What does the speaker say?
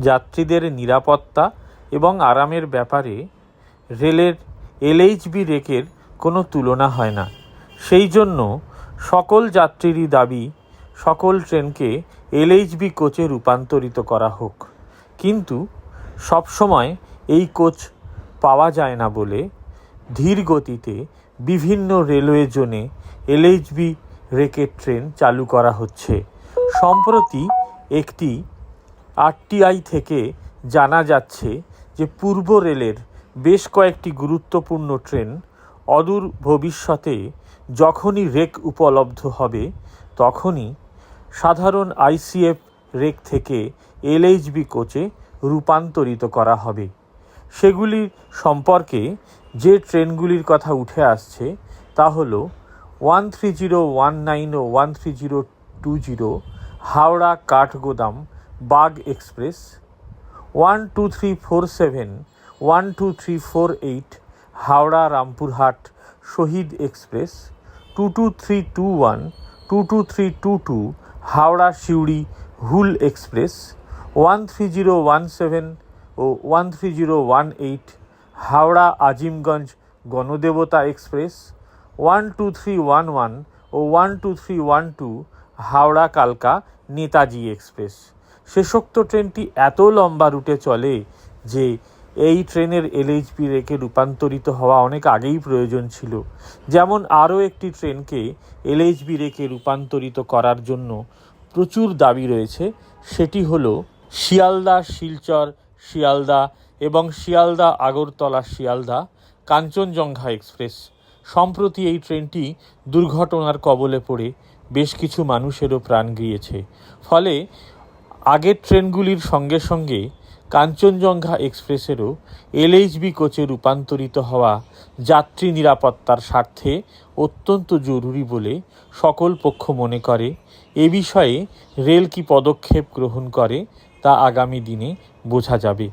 যাত্রীদের নিরাপত্তা এবং আরামের ব্যাপারে রেলের এলএইচবি রেকের কোনো তুলনা হয় না। সেই জন্য সকল যাত্রীরই দাবি, সকল ট্রেনকে এলএইচবি কোচে রূপান্তরিত করা হোক। কিন্তু সবসময় এই কোচ পাওয়া যায় না বলে ধীর গতিতে বিভিন্ন রেলওয়ে জোনে এলএইচবি রেকের ট্রেন চালু করা হচ্ছে। সম্প্রতি একটি আরটিআই থেকে জানা যাচ্ছে যে পূর্ব রেলের বেশ কয়েকটি গুরুত্বপূর্ণ ট্রেন অদূর ভবিষ্যতে যখনই রেক উপলব্ধ হবে, তখনই সাধারণ আইসিএফ রেক থেকে এলএইচবি কোচে রূপান্তরিত করা হবে। সেগুলি সম্পর্কে যে ট্রেনগুলির কথা উঠে আসছে, তা হল one three zero one nine ও one three zero two zero, Howrah Kathgodam Bagh express, one two three four seven, one two three four eight, Howrah Rampurhat Shahid express, two two three two one, two two three two two, Howrah Suri Hul express, one three zero one seven ও one three zero one eight, Howrah Azimganj Ganadevata express, one two three one one ও one two three one two, Howrah কালকা Netaji express. শেষোক্ত ট্রেনটি এত লম্বা রুটে চলে যে এই ট্রেনের LHP রেকে রূপান্তরিত হওয়া অনেক আগেই প্রয়োজন ছিল। যেমন আরও একটি ট্রেনকে এলএইচবি রেকে রূপান্তরিত করার জন্য প্রচুর দাবি রয়েছে। সেটি হল শিয়ালদা, শিলচর, শিয়ালদা এবং শিয়ালদা, আগরতলা, শিয়ালদা, কাঞ্চনজঙ্ঘা এক্সপ্রেস। সম্প্রতি এই ট্রেনটি দুর্ঘটনার কবলে পড়ে বেশ কিছু মানুষেরও প্রাণ গিয়েছে। ফলে আগের ট্রেনগুলির সঙ্গে সঙ্গে কাঞ্চনজঙ্ঘা এক্সপ্রেসেরও এলএইচবি কোচে রূপান্তরিত হওয়া যাত্রী নিরাপত্তার স্বার্থে অত্যন্ত জরুরি বলে সকল পক্ষ মনে করে। এ বিষয়ে রেল কি পদক্ষেপ গ্রহণ করে তা আগামী দিনে বোঝা যাবে।